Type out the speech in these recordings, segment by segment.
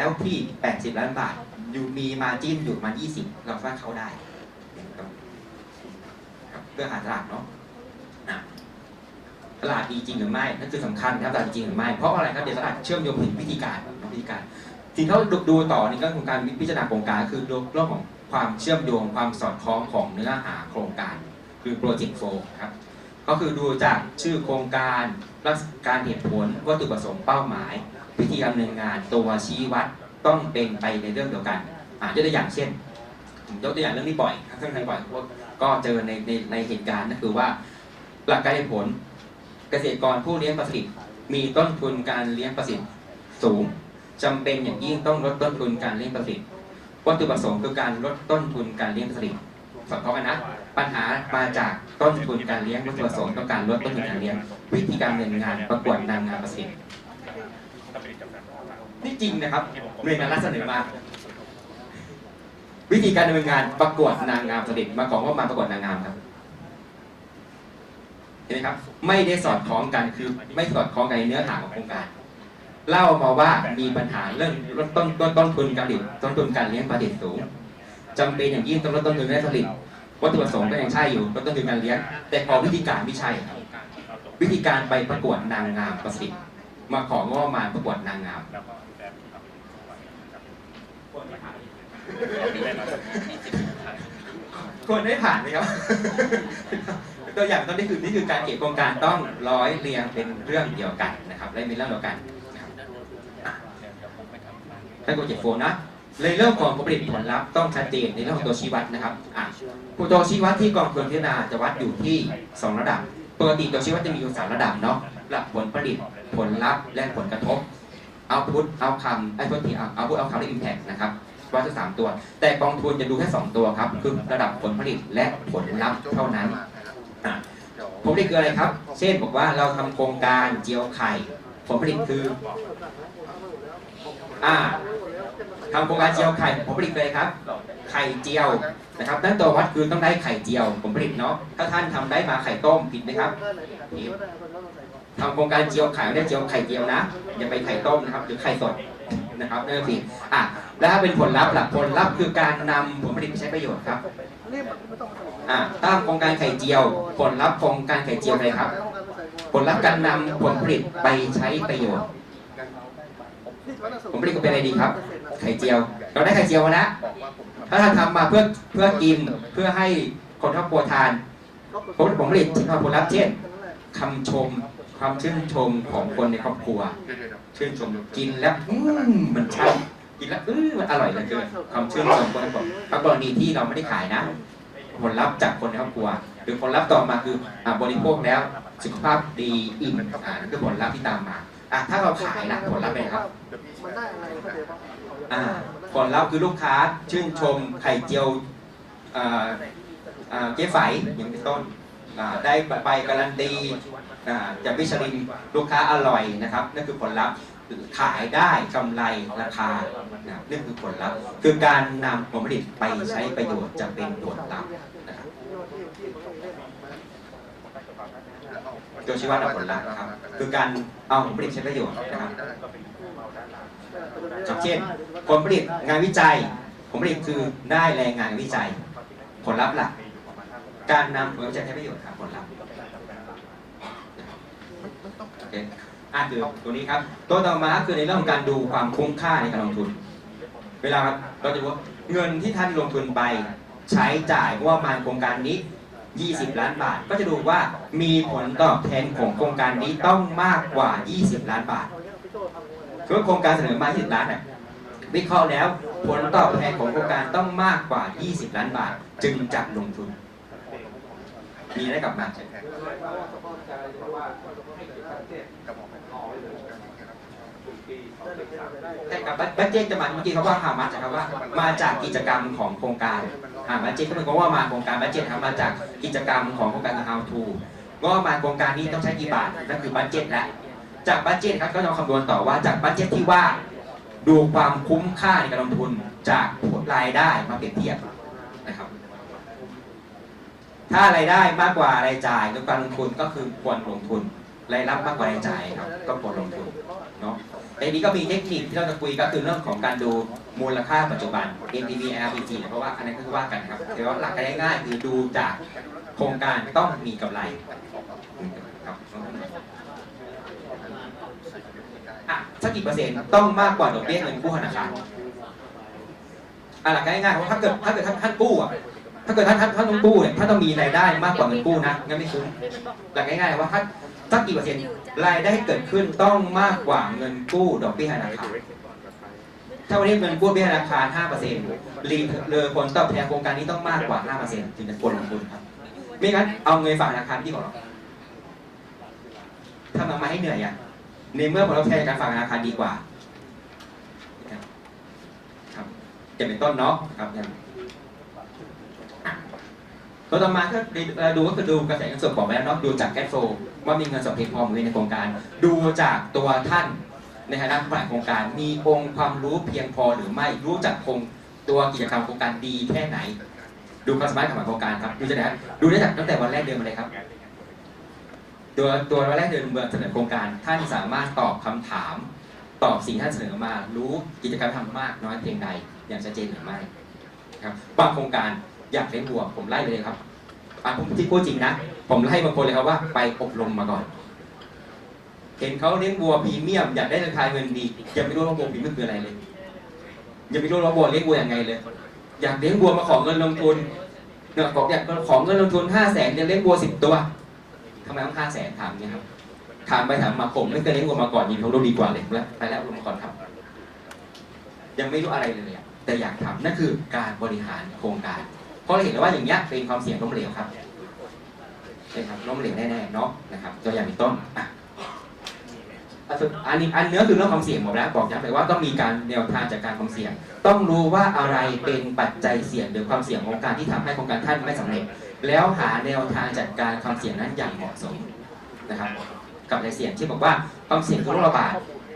แล้วที่ 80 ล้านบาท อยู่มีมาจิ้นอยู่ประมาณ20 เราสามารถเข้าได้ครับครับเพื่อหาตลาดเนาะตลาดดีจริงหรือไม่นั่นคือสำคัญครับตลาดจริงหรือไม่เพราะอะไรครับเดี๋ยวตลาดเชื่อมโยงถึงวิธีการวิธีการสิ่งที่เขาดูต่อนี่ก็คือการพิจารณาโครงการคือเรื่องของความเชื่อมโยงความสอดคล้องของเนื้อหาโครงการ คือโปรเจกต์โฟครับก็คือดูจากชื่อโครงการลักการเหตุผลวัตถุประสงค์เป้าหมาย วิธีดำเนินงานตัวชี้วัดต้องเป็นไปในเรื่องเดียวกันอ่ายกตัวอย่างเช่นผมยกตัวอย่างเรื่องนี้บ่อยครับเรื่องนี้บ่อยก็เจอในในในเหตุการณ์ก็คือว่า หลักการผลเกษตรกรผู้เลี้ยงปลาสลิดมีต้นทุนการเลี้ยงปลาสลิดสูงจำเป็นอย่างยิ่งต้องลดต้นทุนการเลี้ยงปลาสลิดวัตถุประสงค์คือการลดต้นทุนการเลี้ยงปลาสลิดสอดคล้องกันนะปัญหามาจากต้นทุนการเลี้ยงวัตถุประสงค์ต้องการลดต้นทุนการเลี้ยง วิธีการดำเนินงานประกวดนางงามประสิทธิ์ นี่จริงนะครับหน่วยงานรัฐเสนอมา วิธีการดำเนินงานประกวดนางงามประสิทธิ์มาของว่ามาประกวดนางงามครับเห็นไหมครับ ไม่ได้สอดคล้องกันคือไม่สอดคล้องกันในเนื้อหาของโครงการเล่ามาว่ามีปัญหาเรื่องลดต้นต้นต้นทุนการผลิตต้นทุนการเลี้ยงปลาดิบสูงจำเป็นอย่างยิ่งต้องลดต้นทุนการผลิตวัตถุประสงค์ก็ยังใช่อยู่ลดต้นทุนการเลี้ยง แต่พอวิธีการไม่ใช่ครับวิธีการไปประกวดนางงามประสิทธิ์มาของงบประมาณประกวดนางงาม ควรได้ผ่านไหมครับ ตัวอย่างต้นนี่คือนี่คือการเขียนโครงการต้องร้อยเรียงเป็นเรื่องเดียวกันนะครับและเป็นเรื่องเดียวกันนะครับถ้ากูเจ็บโฟนนะในเรื่องของผลผลิตผลลัพธ์ต้องชัดเจนในเรื่องของตัวชี้วัดนะครับอะตัวชี้วัดที่กองทุนพิจารณาจะวัดอยู่ที่ 2 ระดับปกติตัวชี้วัดจะมีอยู่สามระดับเนาะระดับผลผลิตผลลัพธ์และผลกระทบ เอาพุทเอาคำไอ้พุททีเอาเอาพุทเอาคำและอิมแพคนะครับวัดทั้งสามตัว แต่กองทุนจะดูแค่สองตัวครับ คือระดับผลผลิตและผลลัพธ์เท่านั้นผลผลิตคืออะไรครับ เช่นบอกว่าเราทำโครงการเจียวไข่ ผลผลิตคืออ่าทำโครงการเจียวไข่ผลผลิตคือะไรครับ ไข่เจียวนะครับนั่นตัววัดคือต้องได้ไข่เจียวผลผลิตเนาะถ้าท่านทำได้มาไข่ต้มผิดไหมครับผิด ทำโครงการเจียวไข่ไม่ได้เจียวไข่เจียวนะอย่าไปไข่ต้มนะครับ หรือไข่สดนะครับนั่นสิอะแล้วถ้าเป็นผลลัพธ์ล่ะผลลัพธ์คือการนำผลผลิตไปใช้ประโยชน์ครับอ่าตั้งโครงการไข่เจียว ผลลัพธ์โครงการไข่เจียวอะไรครับ ผลลัพธ์การนำผลผลิตไปใช้ประโยชน์ผลผลิตก็เป็นอะไรดีครับ ไข่เจียว เราได้ไข่เจียวมาแล้วถ้าท่านทำมาเพื่อเพื่อกินเพื่อให้คนครอบครัวทานผลผลผลิตที่ผลลัพธ์เช่นคำชม ความชื่นชมของคนในครอบครัว ชื่นชมกินแล้วอืมมันใช่กินแล้วอือมันอร่อยเหลือเกินความชื่นชมคนในครอบครัวบากรณีที่เราไม่ได้ขายนะ ผลลัพธ์จากคนในครอบครัว หรือผลลัพธ์ต่อมาคืออ่าบริโภคแล้วสุขภาพดีอิ่มอ่านั่นคือผลลัพธ์ที่ตามมาอะถ้าเราขายล่ะผลลัพธ์เป็นไงครับ มันได้อะไรก็เดี๋ยวอ่าผลลัพธ์คือลูกค้าชื่นชมไข่เจียวอ่าอ่าเจ๊ไฝอย่างเป็นต้น อ่าได้ใบการันตีอ่าจากวิชลินลูกค้าอร่อยนะครับนั่นคือผลลัพธ์ขายได้กำไรราคานะนั่นคือผลลัพธ์คือการนำผลผลิตไปใช้ประโยชน์จะเป็นผลลัพธ์นะครับตัวชี้วัดผลลัพธ์ครับ คือการเอาผลผลิตใช้ประโยชน์นะครับอย่างเช่นผลผลิตงานวิจัยผลผลิตคือได้แรงงานวิจัย ผลลัพธ์หลัก การนำผลวิจัยใช้ประโยชน์ครับผลลัพธ์โอเคอะคือตัวนี้ครับตัวต่อมาคือในเรื่องของการดูความคุ้มค่าในการลงทุน เวลาเราจะว่าเงินที่ท่านลงทุนไปใช้จ่ายว่ามาโครงการนี้ 20 ล้านบาท ก็จะดูว่ามีผลตอบแทนของโครงการนี้ต้องมากกว่า 20 ล้านบาทคือว่าโครงการเสนอมา 20 ล้านเนี่ยวิเคราะห์แล้วผลตอบแทนของโครงการต้องมากกว่า 20 ล้านบาท จึงจะลงทุน มีได้กลับมาใช่ไหมแต่กับบัตเจ็ตจะมาเมื่อกี้เขาว่าหามาจากคำว่า มาจากกิจกรรมของโครงการหาบัตเจ็ตก็หมายความว่ามาโครงการบัตเจ็ตครับมาจากกิจกรรมของโครงการ How to ว่ามาโครงการนี้ต้องใช้กี่บาทนั่นคือบัตเจ็ตแล้วจากบัตเจ็ตครับก็จะคำนวณต่อว่าจากบัตเจ็ตที่ว่าดูความคุ้มค่าในการลงทุนจากผลรายได้มาเปรียบเทียบ ถ้ารายได้มากกว่ารายจ่ายกับการลงทุนก็คือควรลงทุนรายรับมากกว่ารายจ่ายครับก็ควรลงทุนเนาะในนี้ก็มีเทคนิคที่เราจะคุยก็คือเรื่องของการดูมูลค่าปัจจุบัน NPV LPG เพราะว่าอันนั้นก็คือว่ากันครับแต่ว่าหลักการง่ายๆคือดูจากโครงการต้องมีกำไรครับอะสักกี่เปอร์เซ็นต์ต้องมากกว่าดอกเบี้ยเงินกู้ธนาคารอะหลักการง่ายๆเพราะถ้าเกิดถ้าเกิดท่านท่านกู้อะ ถ้าเกิดท่านท่านท่านต้องกู้เนี่ยถ้านต้องมีรายได้มากกว่าเงินกู้นะงั้นไม่คุ้มหลักง่ายๆว่าถ้าสักกี่เปอร์เซ็นต์รายได้เกิดขึ้นต้องมากกว่าเงินกู้ดอกเบี้ยธนาคารถ้าวันนี้เงินกู้เบี้ยธนาคาร5%รีเลอผลตอบแทนโครงการนี้ต้องมากกว่า 5%ถึงจะควรลงทุนครับไม่งั้นเอาเงินฝากธนาคารที่ก่อนหรอกทำมาให้เหนื่อยอะในเมื่อผลตอบแทนการฝากธนาคารดีกว่า ครับจะเป็นต้นเนาะครับอย่าง ตัวต่อมาก็ดูก็คือดูกระแสเงินสดบอกไปแล้วเนาะดูจากแคชโฟว่ามีเงินสดเพียงพอหรือไม่ในโครงการ ดูจากตัวท่านในฐานะผู้บริหารโครงการมีองค์ความรู้เพียงพอหรือไม่รู้จักโครงตัวกิจกรรมโครงการดีแค่ไหน ดูความสามารถของโครงการครับดูจะได้ดูได้จากตั้งแต่วันแรกเดินมาเลยครับ ตัวตัววันแรกเดินเมืองเสนอโครงการ ท่านสามารถตอบคำถาม ตอบสิ่งที่ท่านเสนอมา รู้กิจกรรมทำมากน้อยเพียงใดอย่างชัดเจนหรือไม่ครับบางโครงการ อยากเลี้ยงวัว ผมไล่เลยครับอะผมที่พูดจริงนะ ผมไล่บางคนเลยครับว่าไปอบรมมาก่อน เห็นเขาเลี้ยงวัวพรีเมียมอยากได้ราคาเงินดียังไม่รู้ว่าวัวพรีเมียมคืออะไรเลยยังไม่รู้ว่าวัวเลี้ยงวัวยังไงเลย อยากเลี้ยงวัวมาขอเงินลงทุนเนี่ยบอกอยากขอเงินลงทุนห้าแสนจะเลี้ยงวัวสิบตัวทำไมต้องห้าแสนถามเนี่ยครับถามไปถามมาผมไม่เคยเลี้ยงวัวมาก่อนยิงเขารู้ดีกว่าเลยแล้วไปแล้วลงมาก่อนครับ ยังไม่รู้อะไรเลยแต่อยากทำนั่นคือการบริหารโครงการ เพราะเห็นแล้วว่าอย่างเงี้ยเป็นความเสี่ยงล้มเหลวครับใช่ครับล้มเหลวแน่ๆเนาะนะครับตัวอย่างเป็นต้นอะอันนี้อันเนื้อคือเรื่องความเสี่ยงบอกแล้วบอกย้ำไปว่าต้องมีการแนวทางจากการความเสี่ยง ต้องรู้ว่าอะไรเป็นปัจจัยเสี่ยงหรือความเสี่ยงของการที่ทำให้โครงการท่านไม่สำเร็จ แล้วหาแนวทางจัดการความเสี่ยงนั้นอย่างเหมาะสมนะครับกับในเสี่ยงที่บอกว่าความเสี่ยงคือโรคระบาด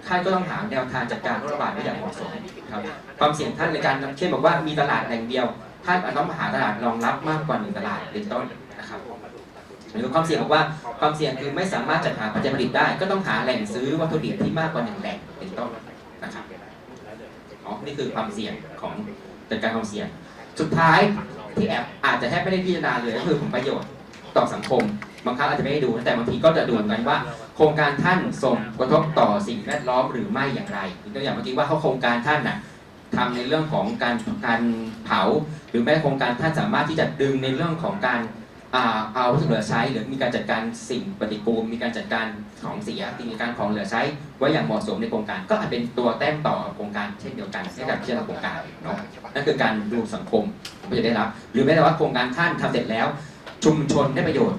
ท่านก็ต้องหาแนวทางจัดการโรคระบาดได้อย่างเหมาะสมครับความเสี่ยงท่านในการเช่นบอกว่ามีตลาดแหล่งเดียว ท่านอาจต้องหาตลาดรองรับมากกว่าหนึ่งตลาดเป็นต้นนะครับหรือความเสี่ยงบอกว่าความเสี่ยงคือไม่สามารถจัดหาปัจจัยผลิตได้ ก็ต้องหาแหล่งซื้อวัตถุดิบที่มากกว่าหนึ่งแหล่งเป็นต้นนะครับอ๋อนี่คือความเสี่ยงของจัดการความเสี่ยง สุดท้ายที่แอบอาจจะแทบไม่ได้พิจารณาเลยก็คือผลประโยชน์ต่อสังคมบางครั้งอาจจะไม่ได้ดูแต่บางทีก็จะดูเหมือนกันว่า โครงการท่านส่งกระทบต่อสิ่งแวดล้อมหรือไม่อย่างไรกตัวอย่างเมื่อกี้ว่าเขาโครงการท่านน่ะ ทำในเรื่องของการการเผา หรือแม้โครงการท่านสามารถที่จะดึงในเรื่องของการเอาวัสดุเหลือใช้ หรือมีการจัดการสิ่งปฏิกูลมีการจัดการของเสียมีการของเหลือใช้ ไว้อย่างเหมาะสมในโครงการ ก็อาจเป็นตัวแต้มต่อโครงการเช่นเดียวกันให้กับเชื่อโครงการเนาะนั่นคือการดูสังคมก็จะได้รับ หรือแม้แต่ว่าโครงการท่านทำเสร็จแล้ว ชุมชนได้ประโยชน์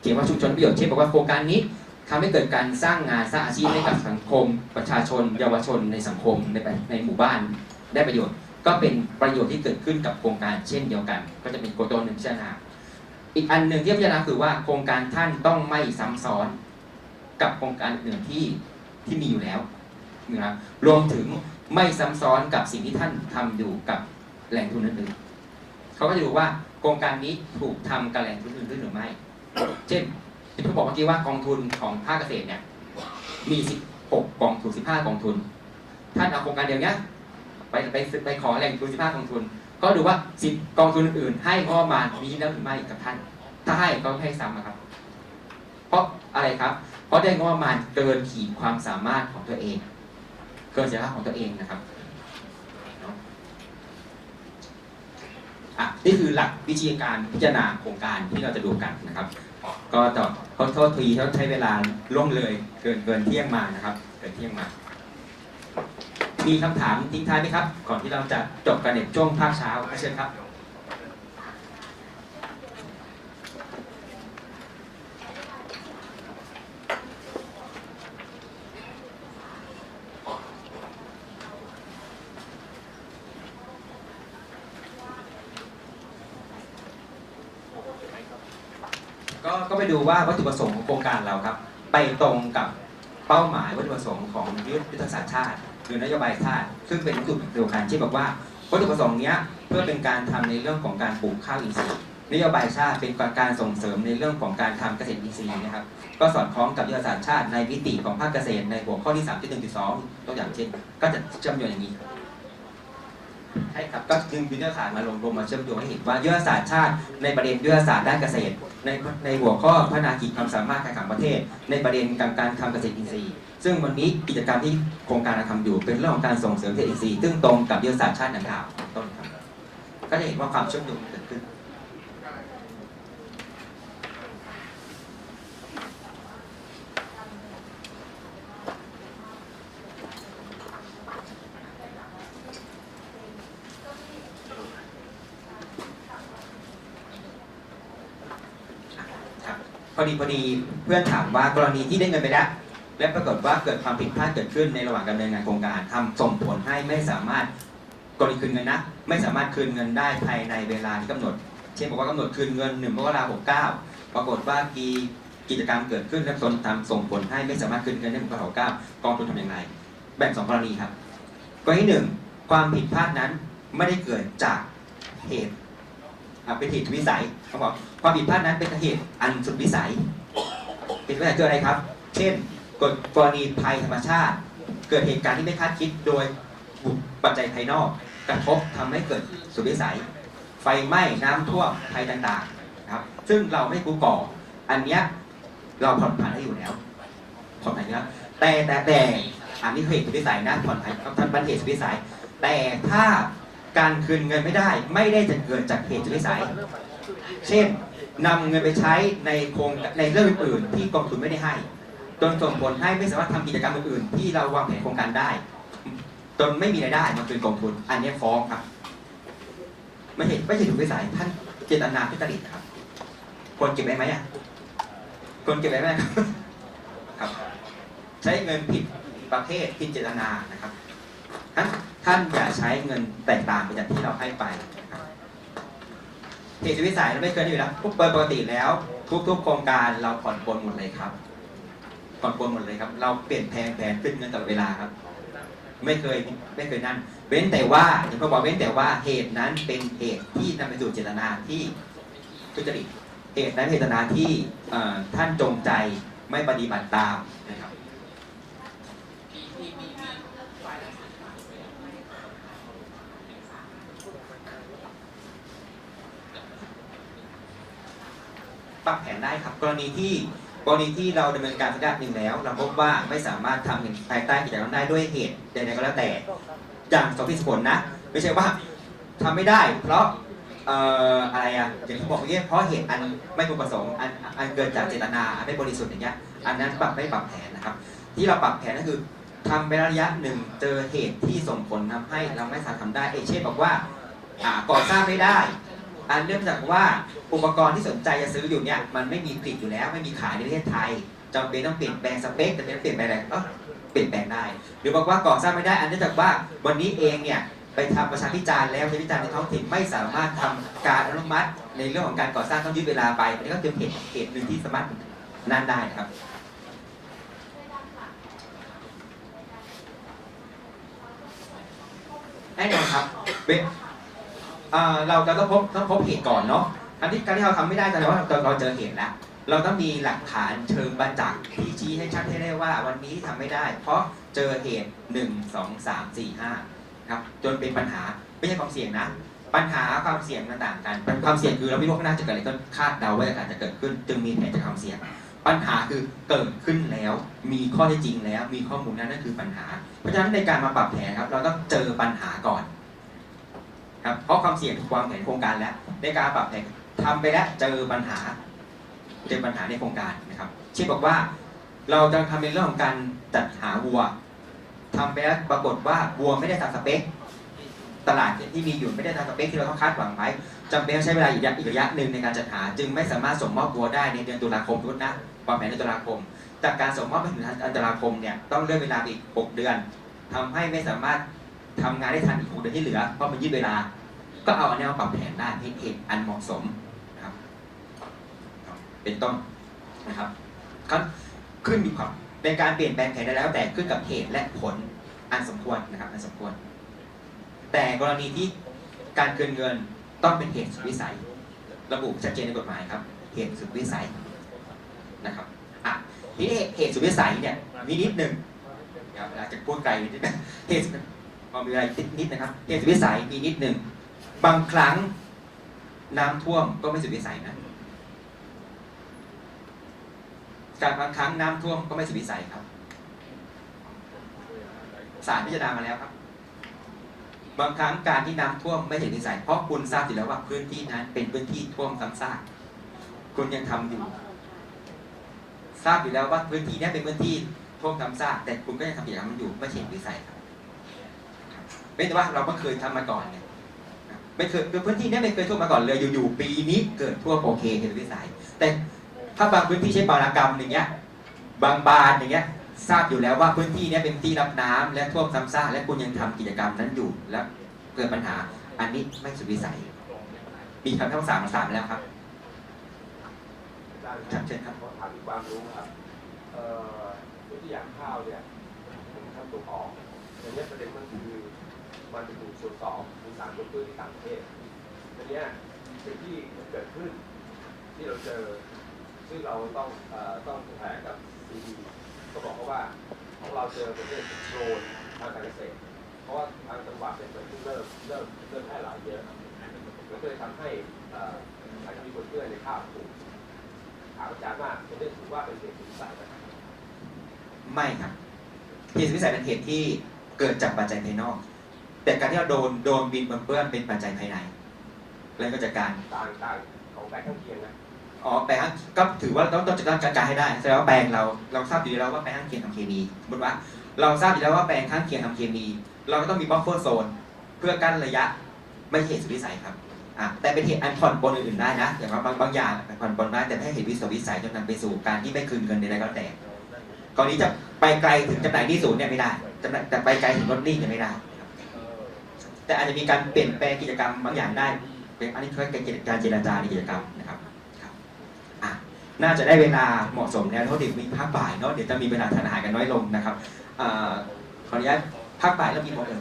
เขียนว่าชุมชนประโยชน์เช่นบอกว่าโครงการนี้ทำให้เกิดการสร้างงานสร้างอาชีพให้กับสังคม ประชาชน เยาวชนในสังคมในในหมู่บ้าน ได้ประโยชน์ ก็เป็นประโยชน์ที่เกิดขึ้นกับโครงการเช่นเดียวกัน ก็จะเป็นกโตหนึ่งพิจารณาอีกอันหนึ่งที่พิจารณาคือว่าโครงการท่านต้องไม่ซ้ำซ้อนกับโครงการอื่นที่ที่มีอยู่แล้วนะครับรวมถึงไม่ซ้ำซ้อนกับสิ่งที่ท่านทำอยู่กับแหล่งทุนอื่นๆเขาก็จะดูว่าโครงการนี้ถูกทำกับแหล่งทุนอื่นหรือไม่ เช่นที่ผมบอกเมื่อกี้ว่ากองทุนของภาคเกษตรเนี่ยมี 16 กองทุน 15 กองทุน ท่านเอาโครงการเดียวเนี้ย ไปไปไปขอแหล่งทุน15กองทุน ก็ดูว่าสิบกองทุนอื่น ให้งบประมาณมีแล้วหรือไม่กับท่าน ถ้าให้ก็ให้ซ้ำนะครับ เพราะอะไรครับ เพราะได้งบประมาณเกินขีดความสามารถของตัวเอง เกินศักยภาพของตัวเองนะครับอะนี่คือหลักวิธีการพิจารณาโครงการที่เราจะดูกันนะครับ ก็ต่อขอโทษทีเขาใช้เวลาล่วงเลยเกินเกินเที่ยงมานะครับ เกินเที่ยงมา มีคำถามทิ้งท้ายไหมครับ ก่อนที่เราจะจบกันในช่วงภาคเช้าเชิญครับก็ก็ไปดูว่าวัตถุประสงค์ของโครงการเราครับ ไปตรงกับเป้าหมายวัตถุประสงค์ของยุทธศาสตร์ชาติ หรือนโยบายชาติซึ่งเป็นวัตถุเดียวกันที่บอกว่าวัตถุประสงค์เนี้ยเพื่อเป็นการทำในเรื่องของการปลูกข้าวอินทรีย์นโยบายชาติเป็นการส่งเสริมในเรื่องของการทำเกษตรอินทรีย์นะครับก็สอดคล้องกับยุทธศาสตร์ชาติในมิติของภาคเกษตรในหัวข้อที่ 3.1.2ตัวอย่างเช่น ก็จะเชื่อมโยงอย่างนี้ ใช่ครับก็จึงยุทธศาสตร์มาลงรวมมาเชื่อมโยงให้เห็นว่ายุทธศาสตร์ชาติในประเด็นยุทธศาสตร์ด้านเกษตร ในในหัวข้อพัฒนาขีดความสามารถการแข่งขันประเทศ ในประเด็นการการทำเกษตรอินทรีย์ ซึ่งวันนี้กิจกรรมที่โครงการเราทำอยู่เป็นเรื่องของการส่งเสริมเกษตรอินทรีย์ซึ่งตรงกับยุทธศาสตร์ชาติดังกล่าวต้นครับก็จะเห็นว่าความเชื่อมโยงเกิดขึ้น ครับ พอดีพอดีเพื่อนถามว่ากรณีที่ได้เงินไปแล้วและปรากฏว่าเกิดความผิดพลาดเกิดขึ้นในระหว่างดำเนินงานโครงการทำส่งผลให้ไม่สามารถกรณีคืนเงินนะ ไม่สามารถคืนเงินได้ภายในเวลาที่กำหนด เช่นบอกว่ากำหนดคืนเงิน1มกราคม69ปรากฏว่ากีกิจกรรมเกิดขึ้นและส่งทำส่งผลให้ไม่สามารถคืนเงินได้1มกราคม69กองทุนทำอย่างไร แบ่งสองกรณีครับกรณีหนึ่งความผิดพลาดนั้นไม่ได้เกิดจากเหตุ เป็นเหตุวิสัยเขาบอกความผิดพลาดนั้นเป็นเหตุอันสุดวิสัยเป็นวิสัยคืออะไรครับ เช่นกฎกรณีภัยธรรมชาติ เกิดเหตุการณ์ที่ไม่คาดคิดโดยปัจจัยภายนอก กระทบทำให้เกิดสุดวิสัย ไฟไหม้น้ำท่วมภัยต่างๆนะครับ ซึ่งเราไม่กู้ก่อ อันเนี้ยเราผ่อนผันให้อยู่แล้วผ่อนผันแล้วแต่แต่แต่อันนี้เหตุสุดวิสัยนะผ่อนผันท่านบันเหตุสุดวิสัย แต่ถ้า การคืนเงินไม่ได้ไม่ได้จะเกิดจากเหตุสุดวิสัย เช่นนำเงินไปใช้ในโครงในเรื่องอื่นๆที่กองทุนไม่ได้ให้ จนส่งผลให้ไม่สามารถทำกิจกรรมอื่นๆที่เราวางแผนโครงการได้ จนไม่มีรายได้มาคืนกองทุน อันนี้ฟ้องครับไม่เห็นไม่ใช่ถูกวิสัยท่านเจตนาทุจริตครับควรเก็บไว้ไหมอะควรเก็บไว้ไหมครับครับ ใช้เงินผิดประเภทผิดเจตนานะครับ ท่านท่านอย่าใช้เงินแตกต่างไปจากที่เราให้ไปเหตุวิสัยเราไม่เคยอยู่แล้วทุกเปิดปกติแล้ว ทุก ๆ โครงการเราผ่อนปลนหมดเลยครับผ่อนปลนหมดเลยครับ เราเปลี่ยนแปลงแผนขึ้นเงินตลอดเวลาครับ ไม่เคยไม่เคยนั่น เว้นแต่ว่าอย่างที่บอกเว้นแต่ว่าเหตุนั้นเป็นเหตุที่นำไปสู่เจตนาที่ทุจริตเหตุนั้นเจตนาที่ท่านจงใจไม่ปฏิบัติตามนะครับ ปรับแผนได้ครับ กรณีที่กรณีที่เราดำเนินการสัญญาหนึ่งแล้ว เราพบว่าไม่สามารถทำภายใต้กิจกรรมได้ด้วยเหตุใดๆก็แล้วแต่ อย่างสมเหตุสมผลนะ ไม่ใช่ว่าทำไม่ได้ เพราะเอ่ออะไรอะอย่างที่บอกเมื่อกี้เพราะเหตุอันไม่พึงประสงค์อันอันเกิดจากเจตนาอันไม่บริสุทธิ์อย่างเงี้ยอันนั้นปรับไม่ปรับแผนนะครับ ที่เราปรับแผนก็คือทำไประยะหนึ่งเจอเหตุที่ส่งผลทำให้เราไม่สามารถทำได้เอเช่นบอกว่าอ่าก่อสร้างไม่ได้ อันเนื่องจากว่าอุปกรณ์ที่สนใจจะซื้ออยู่เนี่ยมันไม่มีผลิตอยู่แล้วไม่มีขายในประเทศไทยจำเป็นต้องเปลี่ยนแปลงสเปคจำเป็นต้องเปลี่ยนแปลงอะไรก็เปลี่ยนแปลงได้ หรือบอกว่าก่อสร้างไม่ได้ อันเนื่องจากว่าวันนี้เองเนี่ยไปทำประชาพิจารณ์แล้วประชาพิจารณ์ในท้องถิ่นไม่สามารถทำการอนุมัติ ในเรื่องของการก่อสร้างต้องยืดเวลาไปอันนี้ก็เป็นเหตุเหตุหนึ่งที่สามารถนั่นได้นะครับแน่นอนครับ เบเอ่อเราจะต้องพบต้องพบเหตุก่อนเนาะการที่การที่เราทำไม่ได้แสดงว่าเราเราเจอเหตุแล้วเราต้องมีหลักฐานเชิงประจักษ์ที่ชี้ให้ชัดให้ได้ว่าวันนี้ทำไม่ได้ เพราะเจอเหตุ 1 2 3 4 5ครับจนเป็นปัญหาไม่ใช่ความเสี่ยงนะ ปัญหาความเสี่ยงมันต่างกันความเสี่ยงคือเราไม่รู้ข้างหน้าจะเกิดอะไรก็คาดเดาว่าอาจจะเกิดขึ้น จึงมีแผนจากความเสี่ยง ปัญหาคือเกิดขึ้นแล้ว มีข้อเท็จจริงแล้ว มีข้อมูลนั้นนั่นคือปัญหา เพราะฉะนั้นในการมาปรับแผนครับ เราต้องเจอปัญหาก่อน ครับเพราะความเสี่ยงถูกวางแผนโครงการแล้วในการปรับแผนทำไปแล้วเจอปัญหาเจอปัญหาในโครงการนะครับเช่นบอกว่า เราจะทำในเรื่องของการจัดหาวัวทำไปแล้วปรากฏว่าวัวไม่ได้ตามสเปค ตลาดที่มีอยู่ไม่ได้ตามสเปคที่เราต้องคาดหวังไว้จำเป็นใช้เวลาอีกระยะหนึ่งในการจัดหา จึงไม่สามารถส่งมอบวัวได้ในเดือนตุลาคมทุกนะวางแผนในตุลาคมจากการส่งมอบไปถึงเดือนตุลาคมเนี่ยต้องเลื่อนเวลาอีก 6 เดือนทำให้ไม่สามารถ ทำงานได้ทันอีก6เดือนที่เหลือเพราะมันยืดเวลา ก็เอาอันนี้มาปรับแผนได้ให้เหตุอันเหมาะสมนะครับ เป็นต้นนะครับครับขึ้นมีความในการเปลี่ยนแปลงแผนได้แล้วแต่ขึ้นกับเหตุและผลอันสมควรนะครับอันสมควร แต่กรณีที่การคืนเงินต้องเป็นเหตุสุดวิสัย ระบุชัดเจนในกฎหมายครับ เหตุสุดวิสัยนะครับอะทีนี้เหตุสุดวิสัยเนี่ยมีนิดหนึ่งครับอาจจะพูดไกลนิดนึงเหตุ มันมีอะไรนิดๆนะครับเหตุสุดวิสัยมีนิดหนึ่งบางครั้งน้ำท่วมก็ไม่สุดวิสัยนะการบางครั้งน้ำท่วมก็ไม่สุดวิสัยครับศาลพิจารณามาแล้วครับ บางครั้งการที่น้ำท่วมไม่ใช่วิสัย เพราะคุณทราบอยู่แล้วว่าพื้นที่นั้นเป็นพื้นที่ท่วมซ้ำซากคุณยังทำอยู่ ทราบอยู่แล้วว่าพื้นที่นี้เป็นพื้นที่ท่วมซ้ำซากแต่คุณก็ยังทำกิจกรรมมันอยู่ไม่ใช่วิสัยครับ เป็นแต่ว่าเราไม่เคยทำมาก่อนเนี่ยไม่เคยคือพื้นที่นี้ไม่เคยท่วมมาก่อนเลยอยู่ๆปีนี้เกิดท่วมโอเคเห็นวิสัย แต่ถ้าบางพื้นที่ใช้ปารากรรมอย่างเงี้ย บางบานอย่างเงี้ยทราบอยู่แล้วว่าพื้นที่นี้เป็นที่รับน้ำและท่วมซ้ำซากและคุณยังทำกิจกรรมนั้นอยู่แล้วเกิดปัญหาอันนี้ไม่สุดวิสัย มีคำพิพากษามสามแล้วครับครับเชิญครับขอถามอีกความรู้ครับเอ่อยกตัวอย่างข้าวเนี่ยผมทำตัวออกอันเนี้ประเด็นมันคือ มันเป็นถูกส่วนสอบมีสารลดด้วยที่ต่างประเทศอันนี้สิ่งที่เกิดขึ้นที่เราเจอ ซึ่งเราต้องต้องแถลงกับซีดีก็บอกเขาว่าของเราเจอประเภทโดรนทางการเกษตร เพราะว่าทางจังหวัดเป็นเหมือนที่เริ่มเริ่มเริ่มแพร่หลายเยอะมันก็เลยทำให้เอ่ออาจจะมีคนเชื่อในข้าวถูกถามอาจารย์ว่าเป็นเรื่องถือว่าเป็นเหตุสุดสัยไหมไม่ครับเหตุสุดวิสัยเป็นเหตุที่เกิดจากปัจจัยภายนอก แต่การที่เราโดนโดนบินบนเปื้อนเป็นปัจจัยภายในแล้วก็จัดการต่างต่างของแปลงข้างเคียงนะอ๋อแปลงข้างก็ถือว่าต้องต้องจัดการจัดการให้ได้แสดงว่าแปลงเราเราทราบอยู่แล้วว่าแปลงข้างเคียงทำเคมีสมมติว่า เราทราบอยู่แล้วว่าแปลงข้างเคียงทำเคมี เราก็ต้องมีบัฟเฟอร์โซนเพื่อกั้นระยะไม่ใช่เหตุสุดวิสัยครับอะแต่เป็นเหตุอันผ่อนปลนอื่นๆได้นะ อย่างว่าบางบางอย่างผ่อนปลนได้แต่ไม่ใช่เหตุวิสุดวิสัยจนนำไปสู่การที่ไม่คืนเงินใดๆก็แล้วแต่กรณีจะไปไกลถึงจำหน่ายหนี้ศูนย์เนี่ยไม่ได้จำหน่ายแต่ไปไกลถึงลดหนี้เนี่ยไม่ได้ครับ แต่อาจจะมีการเปลี่ยนแปลงกิจกรรมบางอย่างได้เป็นอันนี้คือการเจรจาในกิจกรรมนะครับครับอะน่าจะได้เวลาเหมาะสมแล้วเพราะเดี๋ยวมีภาคบ่ายเนาะเดี๋ยวจะมีเวลาทานอาหารกันน้อยลงนะครับขออนุญาตภาคบ่ายแล้วมีโมงเอ่ย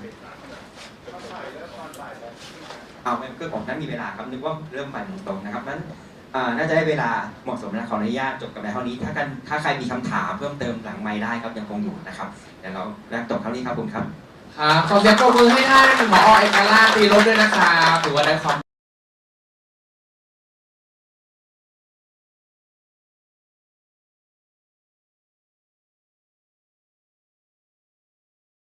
เอาเป็นคือของนั้นมีเวลาครับนึกว่าเริ่มใหมันตรงนะครับนั้นน่าจะได้เวลาเหมาะสมแล้วขออนุญาตจบกับในเท่านี้ ถ้ากันถ้าใครมีคำถามเพิ่มเติมหลังไม้ได้ครับยังคงอยู่นะครับเดี๋ยวเราแรกจบเท่านี้ครับผมครับ ครับขอเสียงปรบมือให้ท่านหมอเอกราชตีรถด้วยนะครับถือว่าได้ความ